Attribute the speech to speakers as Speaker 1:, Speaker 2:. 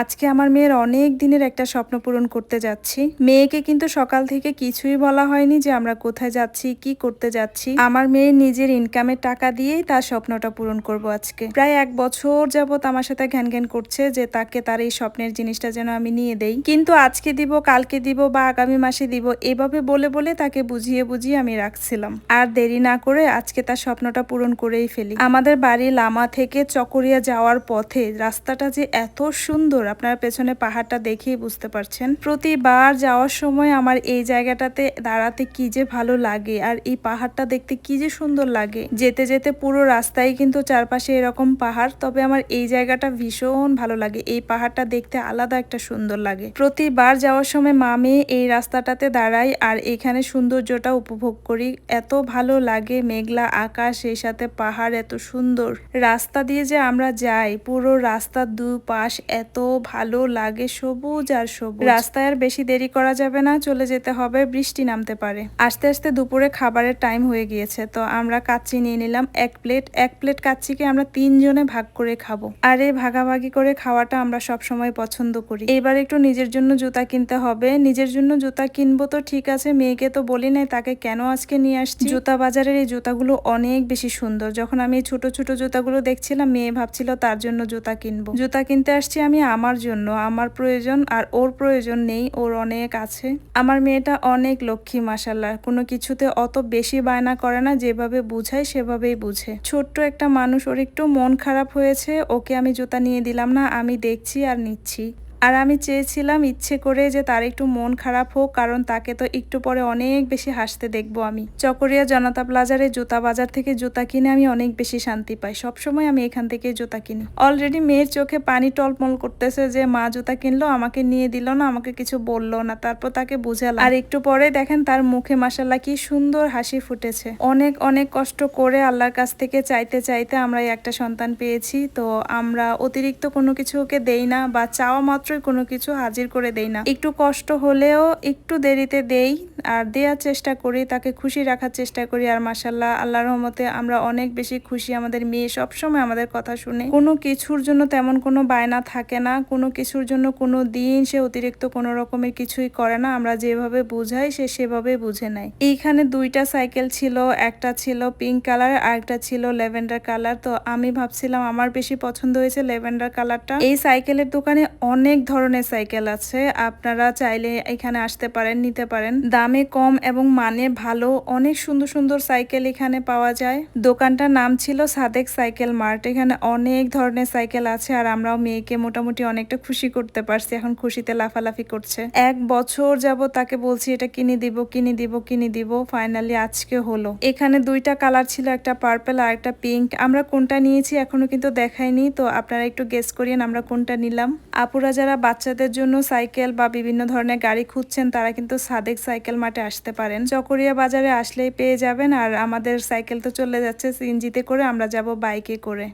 Speaker 1: আজকে আমার মেয়ের অনেক দিনের একটা স্বপ্ন পূরণ করতে যাচ্ছি। মেয়েকে কিন্তু সকাল থেকে কিছুই বলা হয়নি যে আমরা কোথায় যাচ্ছি, কি করতে যাচ্ছি। আমার মেয়ের নিজের ইনকামের টাকা দিয়েই তার স্বপ্নটা পূরণ করব আজকে। প্রায় এক বছর যাবত আমার সাথে ঘ্যান ঘ্যান করছে যে তাকে তার এই স্বপ্নের জিনিসটা যেন আমি নিয়ে দেই। কিন্তু আজকে দিব, কালকে দিব বা আগামী মাসে দিব, এভাবে বলে বলে তাকে বুঝিয়ে বুঝিয়ে আমি রাখছিলাম। আর দেরি না করে আজকে তার স্বপ্নটা পূরণ করেই ফেলি। আমাদের বাড়ি লামা থেকে চকরিয়া যাওয়ার পথে রাস্তাটা যে এত সুন্দর আপনারা পেছনে পাহাড়টা দেখেই বুঝতে পারছেন। প্রতিবার যাওয়ার সময় আমার এই জায়গাটাতে দাঁড়াতে কি যে ভালো লাগে আর এই পাহাড়টা দেখতে কি যে সুন্দর লাগে। যেতে যেতে পুরো রাস্তায় কিন্তু চারপাশে এরকম পাহাড়, তবে আমার এই জায়গাটা ভীষণ ভালো লাগে। এই পাহাড়টা দেখতে আলাদা একটা সুন্দর লাগে। প্রতিবার যাওয়ার সময় মামে এই রাস্তাটাতে দাঁড়াই আর এখানে সৌন্দর্যটা উপভোগ করি। এত ভালো লাগে মেঘলা আকাশ সেই সাথে পাহাড় এত সুন্দর। রাস্তা দিয়ে যে আমরা যাই, পুরো রাস্তার দুপাশ এত ভালো লাগে সবুজ আর সবুজ। রাস্তায় আর বেশি দেরি করা যাবে না, চলে যেতে হবে, বৃষ্টি নামতে পারে। আস্তে আস্তে দুপুরে খাবারের টাইম হয়ে গিয়েছে, তো আমরা কাচ্চি নিয়ে নিলাম এক প্লেট। এক প্লেট কাচ্চিকে আমরা তিনজনে ভাগ করে খাব। আর এই ভাগাভাগি করে খাওয়াটা আমরা সব সময় পছন্দ করি। এবার একটু নিজের জন্য জুতা কিনতে হবে। নিজের জন্য জুতা কিনবো তো ঠিক আছে, মেয়েকে তো বলি নাই, তাকে কেন আজকে নিয়ে আসছি? জুতা বাজারের এই জুতাগুলো অনেক বেশি সুন্দর। যখন আমি এই ছোট ছোট জুতাগুলো দেখছিলাম, মেয়ে ভাবছিল তার জন্য জুতা কিনবো। জুতা কিনতে আসছি আমি আমার জন্য, আমার প্রয়োজন আর ওর প্রয়োজন নেই, ওর অনেক আছে। আমার মেয়েটা অনেক লক্ষ্মী মাসাল্লাহ কোনো কিছুতে অত বেশি বায়না করে না, যেভাবে বুঝায় সেভাবেই বুঝে। ছোট্ট একটা মানুষ, ওর একটু মন খারাপ হয়েছে, ওকে আমি জুতা নিয়ে দিলাম না, আমি দেখছি আর নিচ্ছি। আর আমি চেয়েছিলাম ইচ্ছে করে যে তার একটু মন খারাপ হোক, কারণ তাকে তো একটু পরে অনেক বেশি হাসতে দেখব আমি। চকরিয়া জনতা প্লাজারে জুতা বাজার থেকে জুতা কিনে আমি অনেক বেশি শান্তি পাই। সবসময় আমি এখান থেকে জুতা কিনি। অলরেডি মেয়ের চোখে পানি টলমল করতেছে যে, মা জুতা কিনলো, আমাকে নিয়ে দিল না, আমাকে কিছু বলল না। তারপর তাকে বুঝালাম। আর একটু পরে দেখেন তার মুখে মাসাল্লাহ কি সুন্দর হাসি ফুটেছে। অনেক অনেক কষ্ট করে আল্লাহর কাছ থেকে চাইতে চাইতে আমরা একটা সন্তান পেয়েছি। তো আমরা অতিরিক্ত কোনো কিছু ওকে দেই না বা চাওয়া মাত্রই কোনো কিছু হাজির করে দেই না। একটু কষ্ট হলেও একটু দেরিতে দেই আর দেওয়ার চেষ্টা করি, তাকে খুশি রাখার চেষ্টা করি। আর মাসাল্লাহ আল্লাহর রহমতে আমরা অনেক বেশি খুশি। আমাদের মেয়ে সবসময় আমাদের কথা শুনে। কোনো কিছুর জন্য তেমন কোনো বায়না থাকে না। কোনো কিছুর জন্য কোনো দিন সে অতিরিক্ত কোনো রকমের কিছুই করে না। আমরা যেভাবে বুঝাই, সে সেভাবে বুঝে নেয়। এইখানে দুইটা সাইকেল ছিল, একটা ছিল পিঙ্ক কালার আর একটা ছিল লেভেন্ডার কালার। তো আমি ভাবছিলাম, আমার বেশি পছন্দ হয়েছে লেভেন্ডার কালারটা। এই সাইকেলের দোকানে অনেক ধরনের সাইকেল আছে। আপনারা চাইলে এখানে আসতে পারেন, নিতে পারেন। দামে কম এবং মানে ভালো অনেক সুন্দর সুন্দর সাইকেল এখানে পাওয়া যায়। দোকানটার নাম ছিল সাদেক সাইকেল মার্ট। এখানে অনেক ধরনের সাইকেল আছে আর আমরাও মেয়েকে মোটামুটি অনেকটা খুশি করতে পারছি। এখন খুশিতে লাফালাফি করছে। এক বছর যাব তাকে বলছি, এটা কিনে দিব কিনে দিব কিনে দিব। ফাইনালি আজকে হলো। এখানে দুইটা কালার ছিল, একটা পার্পেল আর একটা পিঙ্ক আমরা কোনটা নিয়েছি এখনও কিন্তু দেখাইনি, তো আপনারা একটু গেস করিয়েন আমরা কোনটা নিলাম। আপুরা যারা বাচ্চাদের জন্য সাইকেল বা বিভিন্ন ধরনের গাড়ি খুঁজছেন, তারা কিন্তু সাদেক সাইকেল মাঠে আসতে পারেন। চকরিয়া বাজারে আসলেই পেয়ে যাবেন। আর আমাদের সাইকেল তো চলে যাচ্ছে, সিএনজিতে করে আমরা যাব বাইকে করে।